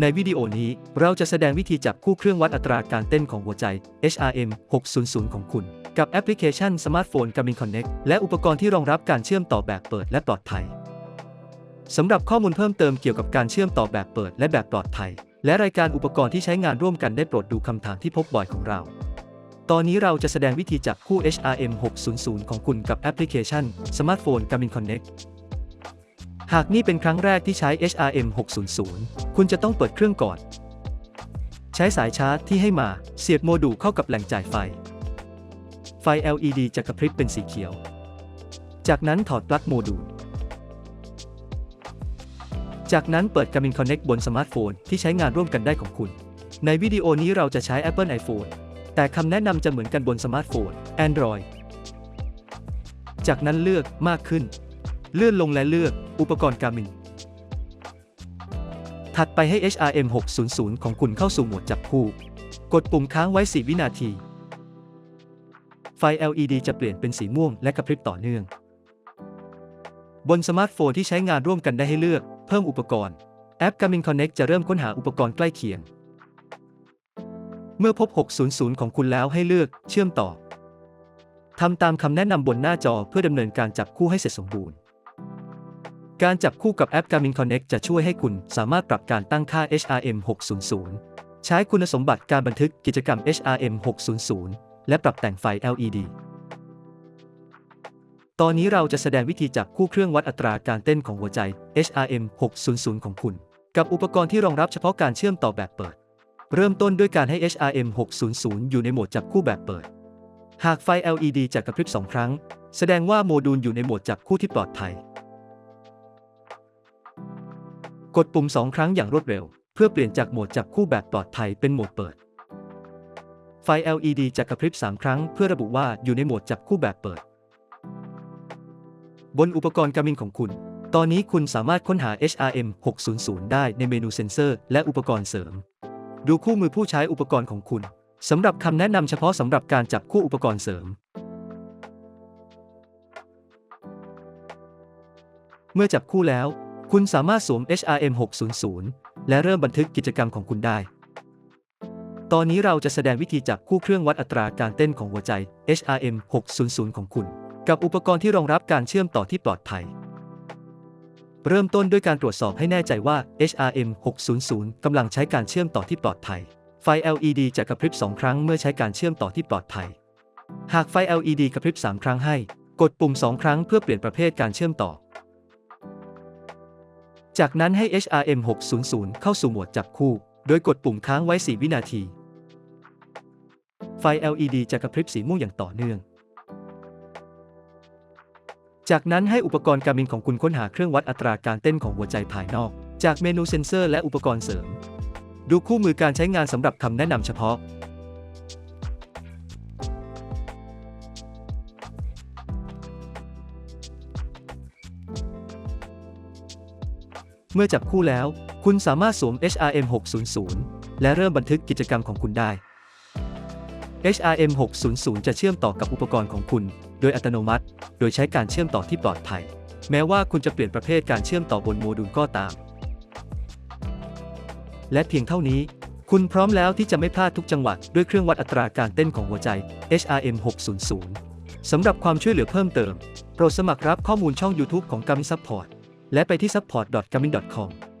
ในวิดีโอนี้เราจะแสดงวิธีจับคู่เครื่องวัดอัตราการเต้นของหัวใจ HRM 600 ของคุณ กับแอปพลิเคชันสมาร์ทโฟน Garmin Connect และอุปกรณ์ที่รองรับการเชื่อมต่อแบบเปิดและปลอดภัยสำหรับข้อมูลเพิ่มเติมเกี่ยวกับการเชื่อมต่อแบบเปิดและแบบปลอดภัย และรายการอุปกรณ์ที่ใช้งานร่วมกันได้โปรดดูคำถามที่พบบ่อยของเรา ตอนนี้เราจะแสดงวิธีจับคู่ HRM 600 ของคุณกับแอปพลิเคชันสมาร์ทโฟน Garmin Connect หากนี่เป็นครั้งแรกที่ใช้ HRM 600 คุณจะต้องเปิดเครื่องก่อน ใช้สายชาร์จที่ให้มาเสียบโมดูลเข้ากับแหล่งจ่ายไฟ ไฟ LED จะกระพริบเป็นสีเขียว จากนั้นถอดปลั๊กโมดูล จากนั้นเปิด Garmin Connect บนสมาร์ทโฟนที่ใช้งานร่วมกันได้ของคุณ ในวิดีโอนี้เราจะใช้ Apple iPhone แต่คำแนะนำจะเหมือนกันบนสมาร์ทโฟน Android จากนั้นเลือกมากขึ้น เลื่อนลงและเลือก อุปกรณ์ Garmin ถัดไปให้ HRM 600 ของคุณเข้าสู่โหมดจับคู่ กดปุ่มค้างไว้ 4 วินาที ไฟ LED จะเปลี่ยนเป็นสีม่วงและกระพริบต่อเนื่อง บนสมาร์ทโฟนที่ใช้งานร่วมกันได้ให้เลือก เพิ่มอุปกรณ์ แอป Garmin Connect จะเริ่มค้นหาอุปกรณ์ใกล้เคียง เมื่อพบ 600 ของคุณแล้วให้เลือกเชื่อมต่อทำตามคำแนะนำบนหน้าจอเพื่อดำเนินการจับคู่ให้เสร็จสมบูรณ์ การจับคู่กับแอป Garmin Connect จะช่วยให้คุณสามารถปรับการตั้งค่า HRM 600 ใช้คุณสมบัติการบันทึกกิจกรรม HRM 600 และปรับแต่งไฟ LED ตอนนี้เราจะแสดงวิธีจับคู่เครื่องวัดอัตราการเต้นของหัวใจ HRM 600 ของคุณ กับอุปกรณ์ที่รองรับเฉพาะการเชื่อมต่อแบบเปิด เริ่มต้นด้วยการให้ HRM 600 อยู่ในโหมดจับคู่แบบเปิด หากไฟ LED จะกระพริบ 2 ครั้ง แสดงว่าโมดูลอยู่ในโหมดจับคู่ที่ปลอดภัย กดปุ่ม 2 ครั้งอย่างรวดเร็ว เพื่อเปลี่ยนจากโหมดจับคู่แบบปลอดภัยเป็นโหมดเปิด ไฟ LED จะกระพริบ 3 ครั้งเพื่อระบุว่าอยู่ในโหมดจับคู่แบบเปิด บนอุปกรณ์ Garmin ของคุณ ตอนนี้คุณสามารถค้นหา HRM 600ได้ในเมนูเซ็นเซอร์ และอุปกรณ์เสริม ดูคู่มือผู้ใช้อุปกรณ์ของคุณสำหรับคำแนะนำเฉพาะสำหรับการจับคู่อุปกรณ์เสริมเมื่อจับคู่แล้ว คุณสามารถสวม HRM 600และเริ่มบันทึกกิจกรรมของคุณได้ ตอนนี้เราจะแสดงวิธีจับคู่เครื่องวัดอัตราการเต้นของหัวใจ HRM 600ของคุณ กับอุปกรณ์ที่รองรับการเชื่อมต่อที่ปลอดภัย เริ่มต้นด้วยการตรวจสอบให้แน่ใจว่า HRM 600กำลังใช้การเชื่อมต่อที่ปลอดภัย ไฟ LED จะกระพริบ 2 ครั้งเมื่อใช้การเชื่อมต่อที่ปลอดภัย หากไฟ LED กระพริบ 3 ครั้งให้ กดปุ่ม 2 ครั้งเพื่อเปลี่ยนประเภทการเชื่อมต่อ จากนั้นให้ HRM 600 เข้าสู่โหมดจับคู่ โดยกดปุ่มค้างไว้ 4 วินาที ไฟ LED จะกระพริบสีม่วงอย่างต่อเนื่อง จากนั้นให้อุปกรณ์ Garmin ของคุณค้นหาเครื่องวัดอัตราการเต้นของหัวใจภายนอก จากเมนูเซ็นเซอร์และอุปกรณ์เสริม ดูคู่มือการใช้งานสำหรับคำแนะนำเฉพาะ เมื่อจับคู่แล้ว คุณสามารถสวม HRM 600และเริ่มบันทึกกิจกรรมของคุณได้ HRM 600จะเชื่อมต่อกับอุปกรณ์ของคุณ โดยอัตโนมัติ โดยใช้การเชื่อมต่อที่ปลอดภัย แม้ว่าคุณจะเปลี่ยนประเภทการเชื่อมต่อบนโมดูลก็ตาม และเพียงเท่านี้ คุณพร้อมแล้วที่จะไม่พลาดทุกจังหวะด้วยเครื่องวัดอัตราการเต้นของหัวใจ HRM 600สำหรับความช่วยเหลือเพิ่มเติม โปรดสมัครรับข้อมูลช่อง YouTube ของ Garmin Support และไปที่ support.gamin.com